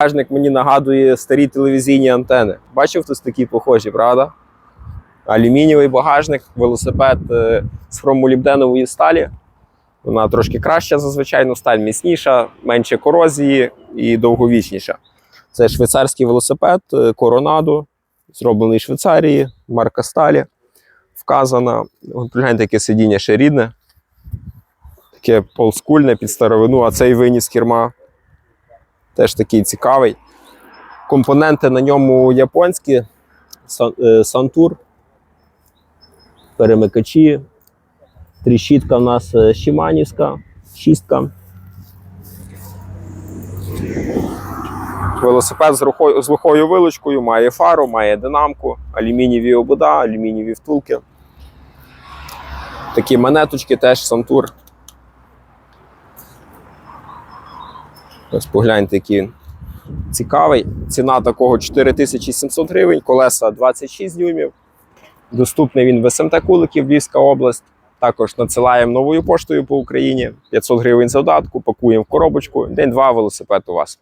Багажник мені нагадує старі телевізійні антени. Бачив хтось такі похожі, правда? Алюмінієвий багажник, велосипед е, з хромолібденової сталі. Вона трошки краща зазвичай, ну, сталь міцніша, менше корозії і довговічніша. Це швейцарський велосипед е, Коронадо, зроблений в Швейцарії, марка сталі. Вказана. От Гляньте, яке сидіння ще рідне. Таке полскульне під старовину, а цей виніс керма теж такий цікавий. Компоненти на ньому японські, е, Сантур, перемикачі, тріщітка в нас е, Шіманівська, шістка. Велосипед з, рухою, з лухою вилочкою, має фару, має динамку, алюмінієві обода, алюмінієві втулки. Такі монеточки теж Сантур. Ось погляньте, який цікавий. Ціна такого 4700 гривень, колеса 26 дюймів. Доступний він в СМТ Куликів, Львівська область. Також надсилаємо новою поштою по Україні. 500 гривень задатку, пакуємо в коробочку. День-два велосипед у вас.